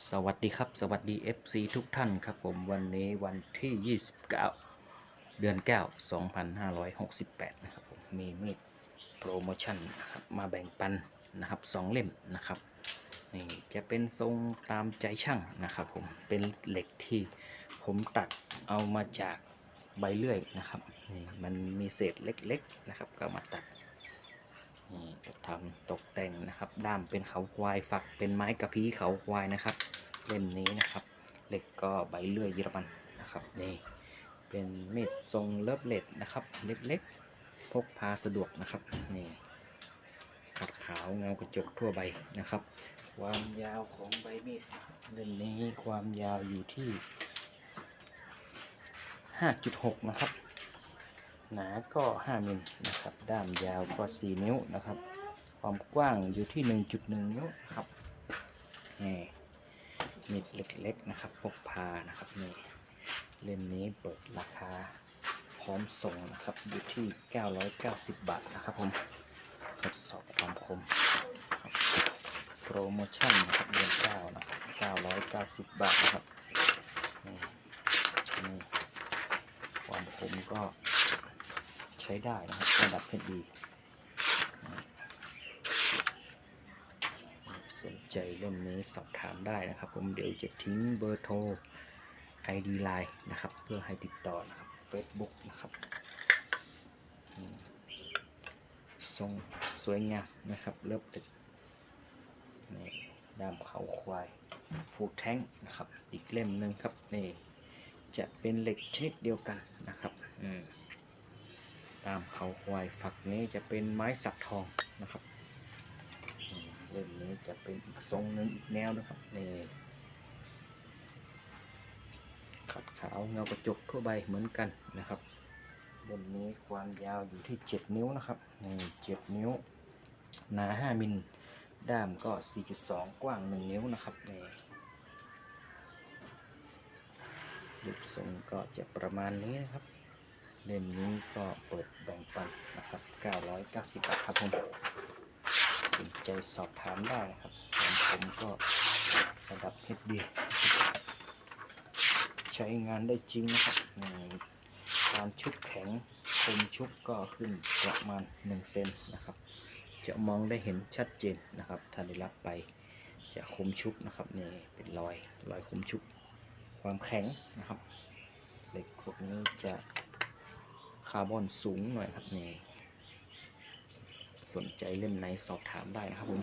สวัสดีครับ สวัสดี FC ทุกท่านครับผมวันนี้วันที่ 29 เดือน 9 2568 นะครับผมมีมีดโปรโมชั่นนะครับมาแบ่งปันนะครับสองเล่มนะครับนี่จะเป็นทรงตามใจช่างนะครับผมเป็นเหล็กที่ผมตัดเอามาจากใบเลื่อยนะครับนี่มันมีเศษเล็กๆนะครับ ก็มาตัด นี่ก็ทำตกแต่งนะครับ ด้ามเป็นเขาควายฝักเป็นไม้กระพี้เขาควายนะครับ เล่มนี้นะครับเหล็กก็ใบเลื่อยเยอรมันนะครับนี่เป็นมีดทรงเลิฟเล็ดนะครับ เล็กๆ พกพาสะดวกนะครับนี่ขัดขาวเงากระจกทั่วใบนะครับ ความยาวของใบมีดเล่มนี้ความยาวอยู่ที่ 5.6 นะครับ หนาก็ 5 มิลนะครับ ด้ามยาวก็ 4 นิ้วนะครับ ความกว้างอยู่ที่ 1.1 นิ้วนะครับนี่มีดเล็กๆนะครับพกพานะครับนี่เล่มนี้เปิดราคาพร้อมส่งนะครับอยู่ที่ 990 บาทนะครับผมทดสอบความคมครับโปรโมชั่นนะครับเดือน9นะครับ 990 บาทนะครับนี่ความคมก็ ช้ได้นะครับระดับเพชรดีสนใจเล่มนี้สอบถามได้นะครับ ผมเดี๋ยวจะทิ้งเบอร์โทร ID Line นะครับ เพื่อให้ติดต่อนะครับ Facebook นะครับทรงสวยงามนะครับ เลิฟเด็ดนี่ดามเขาควายฟูแท้งนะครับ อีกเล่มหนึ่งครับนี่จะเป็นเหล็กชนิดเดียวกันนะครับ อืม ตามเขาควายฝักนี้จะเป็นไม้สักทองนะครับเล่มนี้จะเป็นอีกทรงหนึ่งอีกแนวนะครับนี่ขัดขาวเงากระจกทั่วใบเหมือนกันนะครับเล่มนี้ความยาวอยู่ที่ 7 นิ้วนะครับนี่7นิ้วหนา5มิลด้ามก็ 4.2 กว้าง 1 นิ้วนะครับนี่รูปทรงก็จะประมาณนี้นะครับ เล่มนี้ก็เปิดแบ่งปันนะครับ 990 บาทครับผมสนใจสอบถามได้นะครับของผมก็ระดับ HD ใช้งานได้จริงนะครับการชุบแข็งคมชุบก็ขึ้นประมาณ 1 เซนนะครับ จะมองได้เห็นชัดเจนนะครับ ถ้าได้รับไปจะคมชุบนะครับนี่เป็นรอยรอยคมชุบความแข็งนะครับเหล็กพวกนี้จะ คาร์บอนสูงหน่อยครับนี่สนใจเล่มไหนสอบถามได้นะครับผม